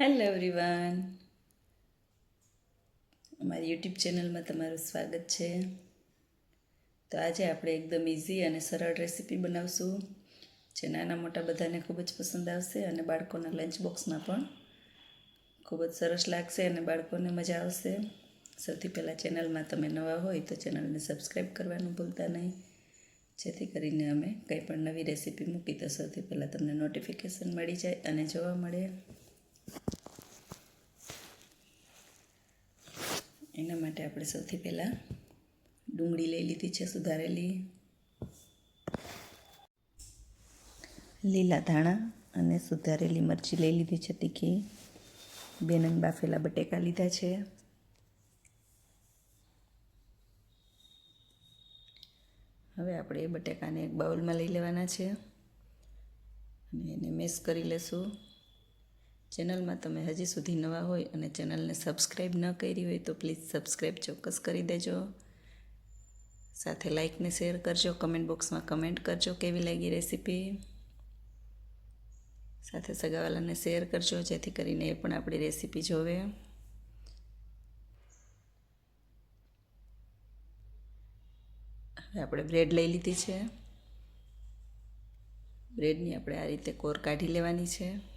Hello everyone અમારી YouTube ચેનલમાં તમારું સ્વાગત છે. તો આજે આપણે એકદમ ઇઝી અને સરળ રેસીપી બનાવશું, જે નાના મોટા બધાને ખૂબ જ પસંદ આવશે અને બાળકોના લંચ બોક્સમાં પણ ખૂબ જ સરસ લાગશે અને બાળકોને મજા આવશે. સૌથી પહેલાં ચેનલમાં તમે નવા હોય તો ચેનલને સબસ્ક્રાઈબ કરવાનું ભૂલતા નહીં. જેથી કરીને અમે કંઈ પણ નવી રેસીપી મૂકી તો સૌથી પહેલાં તમને નોટિફિકેશન મળી જાય અને જોવા મળે. એના માટે આપણે સૌથી પહેલાં ડુંગળી લઈ લીધી છે, સુધારેલી. લીલા ધાણા અને સુધારેલી મરચી લઈ લીધી છે તીખી. બે નંગ બાફેલા બટેકા લીધા છે. હવે આપણે એ બટેકાને એક બાઉલમાં લઈ લેવાના છે. અને એને મેશ કરી લેશું. ચેનલમાં તમે હજી સુધી નવા હોય અને ચેનલને સબસ્ક્રાઈબ ન કરી હોય તો પ્લીઝ સબસ્ક્રાઈબ ચોક્કસ કરી દેજો. સાથે લાઇકને શેર કરજો, કમેન્ટ બોક્સમાં કમેન્ટ કરજો કેવી લાગી રેસીપી. સાથે સગાવાલાને શેર કરજો, જેથી કરીને એ પણ આપણી રેસીપી જોવે. હવે આપણે બ્રેડ લઈ લીધી છે. બ્રેડની આપણે આ રીતે કોર કાઢી લેવાની છે.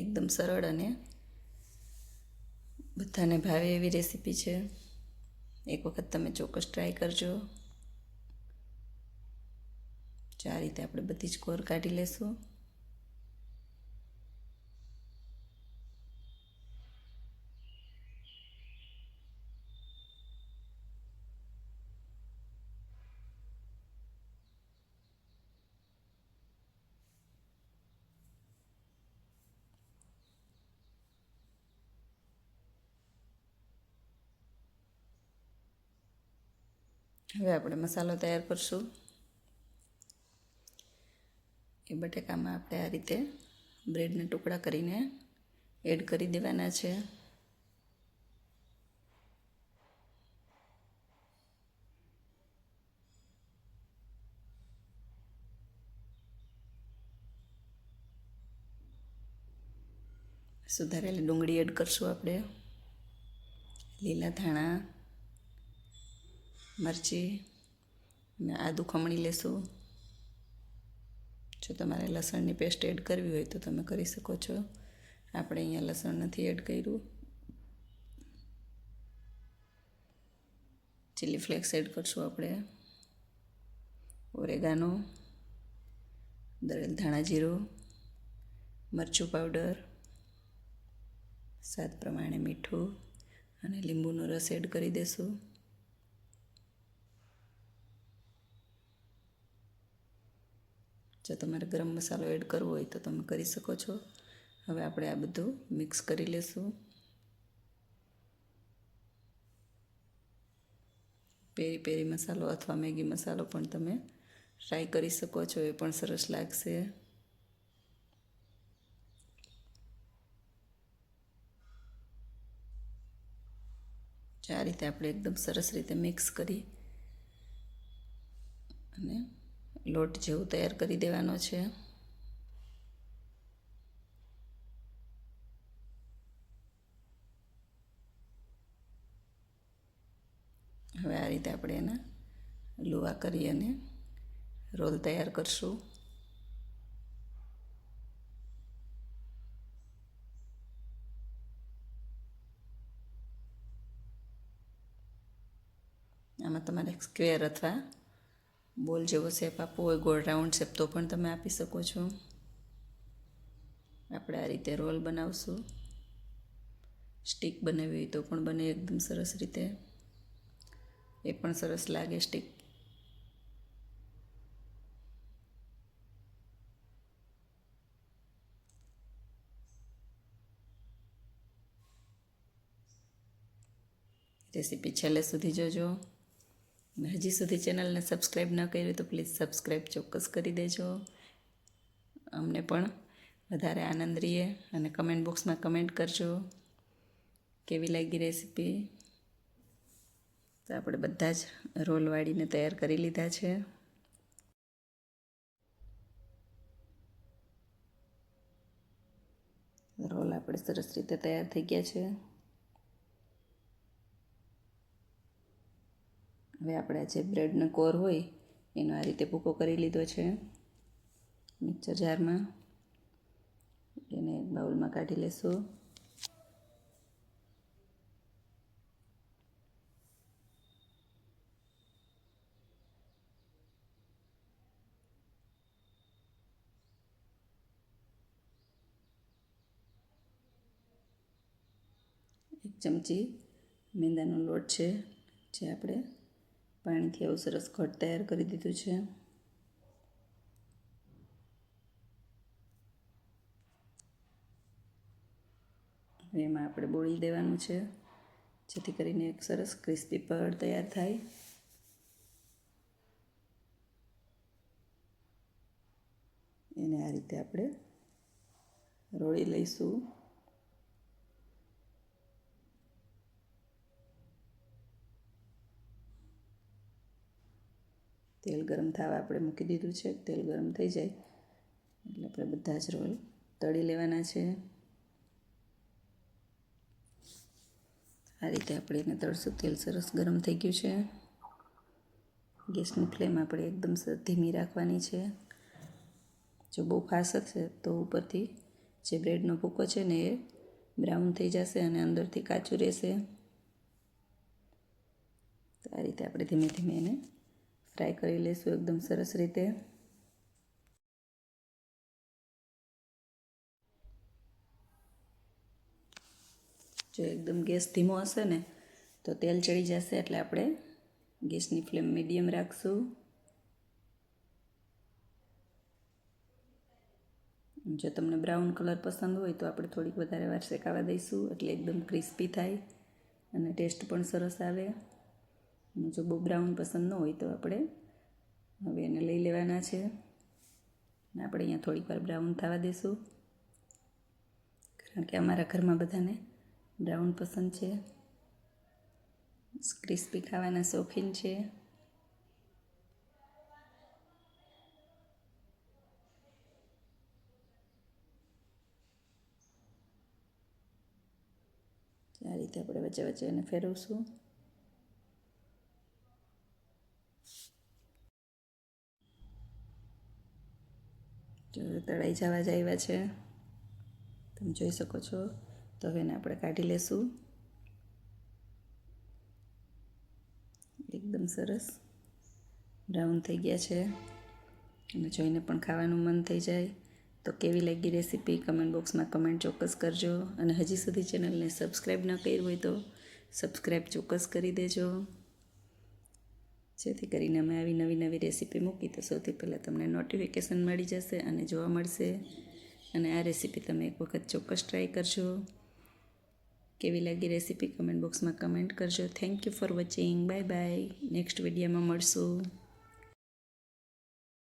એકદમ સરળ અને બધાને ભાવે એવી રેસીપી છે. એક વખત તમે ચોક્કસ ટ્રાય કરજો. ચાર રીતે આપણે બધી જ કોર કાઢી લેશું. હવે આપણે મસાલો તૈયાર કરશું. એ બટેકામાં આપણે આ રીતે બ્રેડના ટુકડા કરીને એડ કરી દેવાના છે. સુધારેલી ડુંગળી એડ કરશું આપણે. લીલા ધાણા મરચી અને આદું ખમણી લેશું. જો તમારે લસણની પેસ્ટ એડ કરવી હોય તો તમે કરી શકો છો. આપણે અહીંયા લસણ નથી એડ કર્યું. ચીલી ફ્લેક્સ એડ કરશું આપણે. ઓરેગાનો દરેલ ધાણા જીરું, મરચું પાવડર, સ્વાદ પ્રમાણે મીઠું અને લીંબુનો રસ એડ કરી દેશું. જો તમારે ગરમ મસાલો એડ કરવો હોય તો તમે કરી શકો છો. હવે આપણે આ બધું મિક્સ કરી લેશું. પેરી પેરી મસાલો અથવા મેગી મસાલો પણ તમે ટ્રાય કરી શકો છો, એ પણ સરસ લાગશે. આ રીતે આપણે એકદમ સરસ રીતે મિક્સ કરી અને લોટ જેવું તૈયાર કરી દેવાનો છે. હવે આ રીતે આપણે એના લુવા કરી અને રોલ તૈયાર કરશું. આમાં તમારે સ્ક્વેર અથવા બોલ જેવો શેપ આપવો હોય, ગોળ રાઉન્ડ શેપ તો પણ તમે આપી શકો છો. આપણે આ રીતે રોલ બનાવશું. સ્ટીક બનાવી હોય તો પણ બને એકદમ સરસ રીતે. એ પણ સરસ લાગે સ્ટીક. રેસીપી છેલ્લે સુધી જોજો. હજી સુધી ચેનલને સબસ્ક્રાઈબ ન કરી તો પ્લીઝ સબસ્ક્રાઈબ ચોક્કસ કરી દેજો. અમને પણ વધારે આનંદ રહીએ અને કમેન્ટ બોક્સમાં કમેન્ટ કરજો કેવી લાગી રેસીપી. તો આપણે બધા જ રોલ વાળીને તૈયાર કરી લીધા છે. રોલ આપણે સરસ રીતે તૈયાર થઈ ગયા છે. હવે આપણે જે બ્રેડનો કોર હોય, એનો આ રીતે ભૂકો કરી લીધો છે. મિક્સર જારમાં. એને એક બાઉલમાં કાઢી લેશું. એક ચમચી મેંદાનો લોટ છે, જે આપણે પાણીથી આવું સરસ ઘટ તૈયાર કરી દીધું છે. એમાં આપણે બોળી દેવાનું છે, જેથી કરીને એક સરસ ક્રિસ્પી પડ તૈયાર થાય. એને આ રીતે આપણે રોળી લઈશું. તેલ ગરમ થવા આપણે મૂકી દીધું છે. તેલ ગરમ થઈ જાય. એટલે આપણે બધા જ રોલ તળી લેવાના છે. આ રીતે આપણે એને તળશું. તેલ સરસ ગરમ થઈ ગયું છે. ગેસની ફ્લેમ આપણે એકદમ ધીમી રાખવાની છે. જો બહુ ખાસ હશે તો ઉપરથી જે બ્રેડનો ભૂકો છે ને એ બ્રાઉન થઈ જશે અને અંદરથી કાચું રહેશે. આ રીતે આપણે ધીમે ધીમે એને ફ્રાય કરી લઈશું એકદમ સરસ રીતે. જો એકદમ ગેસ ધીમો હશે ને, તો તેલ ચડી જશે એટલે આપણે ગેસની ફ્લેમ મીડિયમ રાખશું. જો તમને બ્રાઉન કલર પસંદ હોય તો આપણે થોડીક વધારે વાર શેકાવા દઈશું એટલે એકદમ ક્રિસ્પી થાય અને ટેસ્ટ પણ સરસ આવે. જો બહુ બ્રાઉન પસંદ ન હોય તો આપણે હવે એને લઈ લેવાના છે. અને આપણે અહીંયા થોડીક વાર બ્રાઉન થવા દઈશું કારણ કે અમારા ઘરમાં બધાને બ્રાઉન પસંદ છે. ક્રિસ્પી ખાવાના શોખીન છે. આ રીતે આપણે વચ્ચે વચ્ચે એને ફેરવશું. તળાઈ જવા જ આવ્યા છે. તમે જોઈ શકો છો. તો હવે એને આપણે કાઢી લેશું. એકદમ સરસ. બ્રાઉન થઈ ગયા છે. અને જોઈને પણ ખાવાનું મન થઈ જાય. તો કેવી લાગી રેસીપી? કમેન્ટ બોક્સમાં કમેન્ટ ચોક્કસ કરજો. અને હજી સુધી ચેનલને સબસ્ક્રાઈબ ન કરી હોય તો સબસ્ક્રાઈબ ચોક્કસ કરી દેજો. જેથી કરીને અમે આવી નવી નવી રેસીપી મૂકી તો સૌથી પહેલાં તમને નોટિફિકેશન મળી જશે અને જોવા મળશે. અને આ રેસીપી તમે એક વખત ચોક્કસ ટ્રાય કરજો. કેવી લાગી રેસીપી કમેન્ટ બોક્સમાં કમેન્ટ કરજો. Thank you for watching bye bye next વિડીયોમાં મળશું.